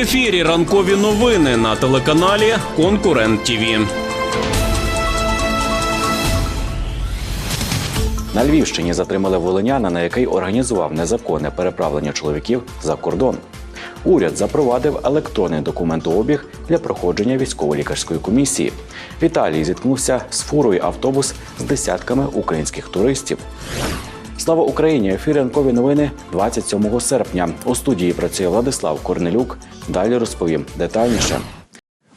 ефірі ранкові новини на телеканалі Конкурент ТІВІ. На Львівщині затримали волиняна, на який організував незаконне переправлення чоловіків за кордон. Уряд запровадив електронний документообіг для проходження військово-лікарської комісії. В Італії зіткнувся з фурою автобус з десятками українських туристів. Слава Україні! Ефір ранкові новини 27 серпня. У студії працює Владислав Корнелюк. Далі розповім детальніше.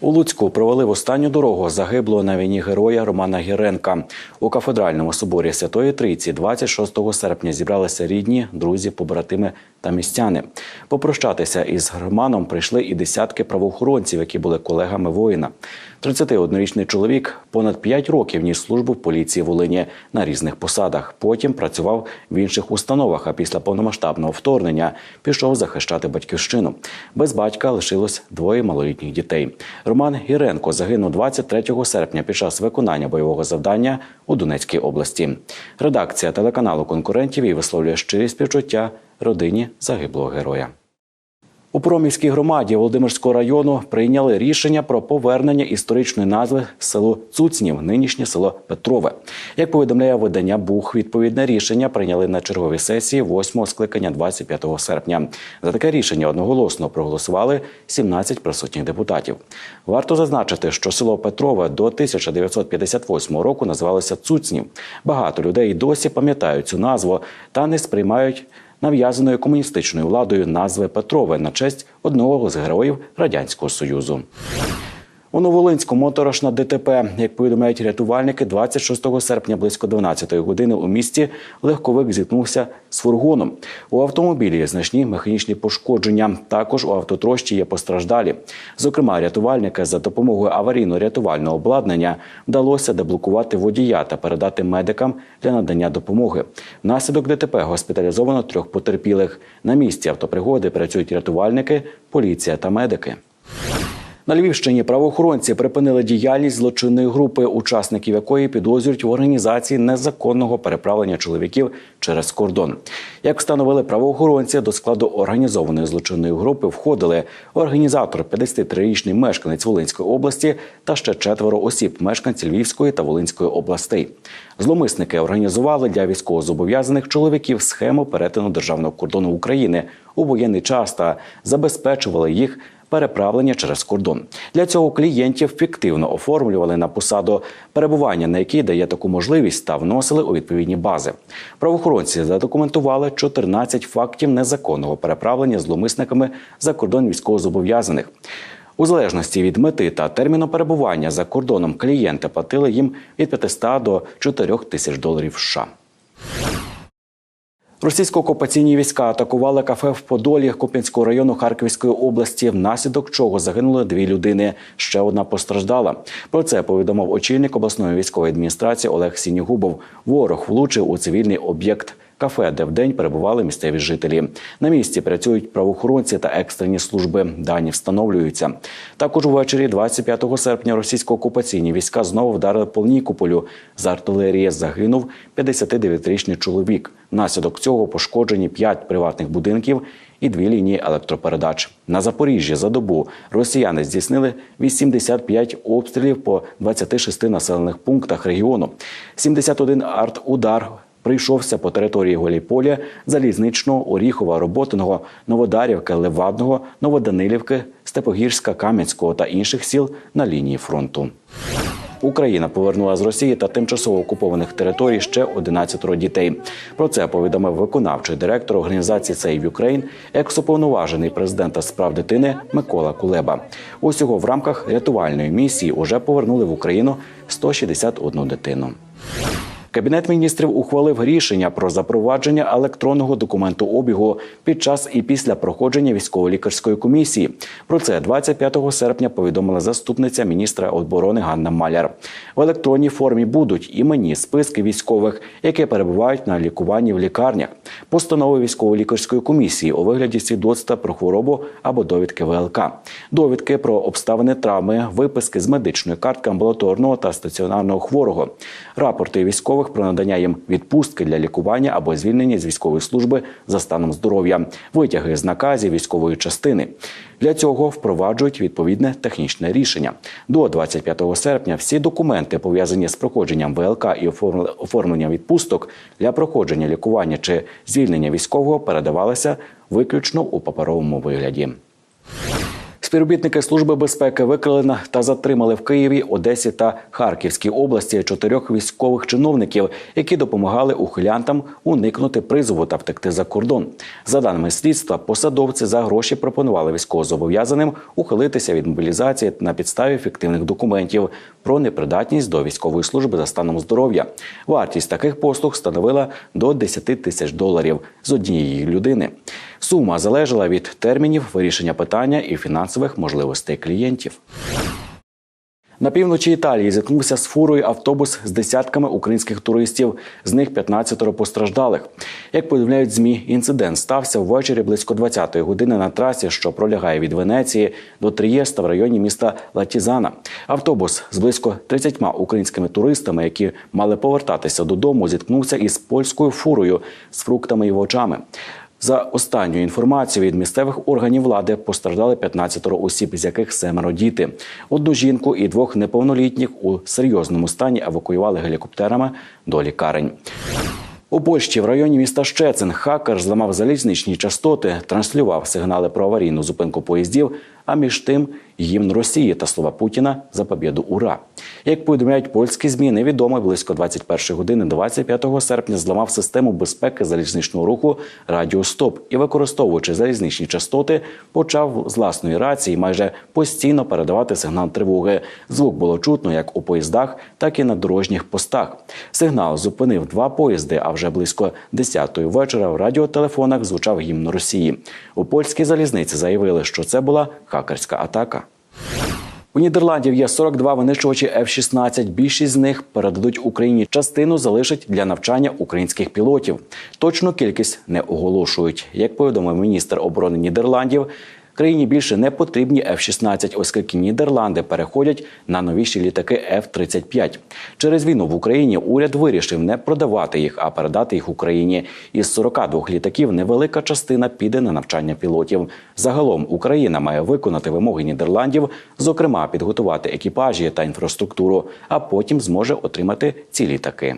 У Луцьку провели в останню дорогу загиблого на війні героя Романа Гіренка. У кафедральному соборі Святої Трійці 26 серпня зібралися рідні, друзі, побратими та містяни. Попрощатися із Романом прийшли і десятки правоохоронців, які були колегами воїна. 31-річний чоловік понад 5 років ніс службу в поліції Волині на різних посадах. Потім працював в інших установах. А після повномасштабного вторгнення пішов захищати батьківщину. Без батька лишилось двоє малолітніх дітей. Роман Гіренко загинув 23 серпня під час виконання бойового завдання у Донецькій області. Редакція телеканалу конкурентів і висловлює щирі співчуття родині загиблого героя. У Промівській громаді Володимирського району прийняли рішення про повернення історичної назви село Цуцнів, нинішнє село Петрове. Як повідомляє видання Бух, відповідне рішення прийняли на черговій сесії 8-го скликання 25 серпня. За таке рішення одноголосно проголосували 17 присутніх депутатів. Варто зазначити, що село Петрове до 1958 року називалося Цуцнів. Багато людей досі пам'ятають цю назву та не сприймають нав'язаною комуністичною владою назви Петрове на честь одного з героїв радянського союзу. У Новолинську моторошна ДТП, як повідомляють рятувальники, 26 серпня близько 12 години у місті легковик зіткнувся з фургоном. У автомобілі є значні механічні пошкодження. Також у автотрощі є постраждалі. Зокрема, рятувальники за допомогою аварійно-рятувального обладнання вдалося деблокувати водія та передати медикам для надання допомоги. Внаслідок ДТП госпіталізовано трьох потерпілих. На місці автопригоди працюють рятувальники, поліція та медики. На Львівщині правоохоронці припинили діяльність злочинної групи, учасників якої підозрюють в організації незаконного переправлення чоловіків через кордон. Як встановили правоохоронці, до складу організованої злочинної групи входили організатор, 53-річний мешканець Волинської області та ще четверо осіб, мешканці Львівської та Волинської областей. Зломисники організували для військовозобов'язаних чоловіків схему перетину державного кордону України у воєнний час та забезпечували їх переправлення через кордон. Для цього клієнтів фіктивно оформлювали на посаду перебування, на якій дає таку можливість, та вносили у відповідні бази. Правоохоронці задокументували 14 фактів незаконного переправлення зломисниками за кордон військовозобов'язаних. У залежності від мети та терміну перебування за кордоном клієнти платили їм від 500 до 4 тисяч доларів США. Російсько-окупаційні війська атакували кафе в Подолі Куп'янського району Харківської області, внаслідок чого загинули дві людини. Ще одна постраждала. Про це повідомив очільник обласної військової адміністрації Олег Сінігубов. Ворог влучив у цивільний об'єкт. Кафе, де вдень перебували місцеві жителі. На місці працюють правоохоронці та екстрені служби. Дані встановлюються. Також увечері 25 серпня російсько-окупаційні війська знову вдарили по Нікополю. З артилерії загинув 59-річний чоловік. Внаслідок цього пошкоджені 5 приватних будинків і дві лінії електропередач. На Запоріжжі за добу росіяни здійснили 85 обстрілів по 26 населених пунктах регіону. 71 арт-удар прийшовся по території Голіполя, Залізничного, Оріхова, Роботиного, Новодарівки, Левадного, Новоданилівки, Степогірська, Кам'янського та інших сіл на лінії фронту. Україна повернула з Росії та тимчасово окупованих територій ще 11 дітей. Про це повідомив виконавчий директор організації Save Ukraine, екс-уповноважений президента з прав дитини Микола Кулеба. Усього в рамках рятувальної місії уже повернули в Україну 161 дитину. Кабінет міністрів ухвалив рішення про запровадження електронного документообігу під час і після проходження військово-лікарської комісії. Про це 25 серпня повідомила заступниця міністра оборони Ганна Маляр. В електронній формі будуть іменні списки військових, які перебувають на лікуванні в лікарнях, постанови військово-лікарської комісії у вигляді свідоцтва про хворобу або довідки ВЛК, довідки про обставини травми, виписки з медичної картки амбулаторного та стаціонарного хворого, рапорти військових військових про надання їм відпустки для лікування або звільнення з військової служби за станом здоров'я, витяги з наказів військової частини. Для цього впроваджують відповідне технічне рішення. До 25 серпня всі документи, пов'язані з проходженням ВЛК і оформл- оформленням відпусток для проходження лікування чи звільнення військового, передавалися виключно у паперовому вигляді. Співробітники служби безпеки викрили та затримали в Києві, Одесі та Харківській області чотирьох військових чиновників, які допомагали ухилянтам уникнути призову та втекти за кордон. За даними слідства, посадовці за гроші пропонували військовозобов'язаним ухилитися від мобілізації на підставі фіктивних документів про непридатність до військової служби за станом здоров'я. Вартість таких послуг становила до 10 тисяч доларів з однієї людини. Сума залежала від термінів вирішення питання і фінансових можливостей клієнтів. На півночі Італії зіткнувся з фурою автобус з десятками українських туристів. З них 15 постраждалих. Як повідомляють змі, інцидент стався ввечері близько 20-ї години на трасі, що пролягає від Венеції до Трієста в районі міста Латізана. Автобус з близько 30 українськими туристами, які мали повертатися додому, зіткнувся із польською фурою з фруктами і овочами. За останньою інформацією від місцевих органів влади постраждали 15 осіб, з яких семеро діти. Одну жінку і двох неповнолітніх у серйозному стані евакуювали гелікоптерами до лікарень. У Польщі в районі міста Щецин хакер зламав залізничні частоти, транслював сигнали про аварійну зупинку поїздів, а між тим гімн Росії та слова Путіна за побєду ура. Як повідомляють польські змі, невідомий близько 21 години 25 серпня зламав систему безпеки залізничного руху Радіо Стоп і, використовуючи залізничні частоти, почав з власної рації майже постійно передавати сигнал тривоги. Звук було чутно як у поїздах, так і на дорожніх постах. Сигнал зупинив два поїзди. А вже близько 10-ї вечора в радіотелефонах звучав гімн Росії. У польській залізниці заявили, що це була хакерська атака. У Нідерландів є 42 винищувачі F-16. Більшість з них передадуть Україні. Частину залишать для навчання українських пілотів. Точну кількість не оголошують. Як повідомив міністр оборони Нідерландів, країні більше не потрібні F-16, оскільки Нідерланди переходять на новіші літаки F-35. Через війну в Україні уряд вирішив не продавати їх, а передати їх Україні. Із 42 літаків невелика частина піде на навчання пілотів. Загалом Україна має виконати вимоги Нідерландів, зокрема підготувати екіпажі та інфраструктуру, а потім зможе отримати ці літаки.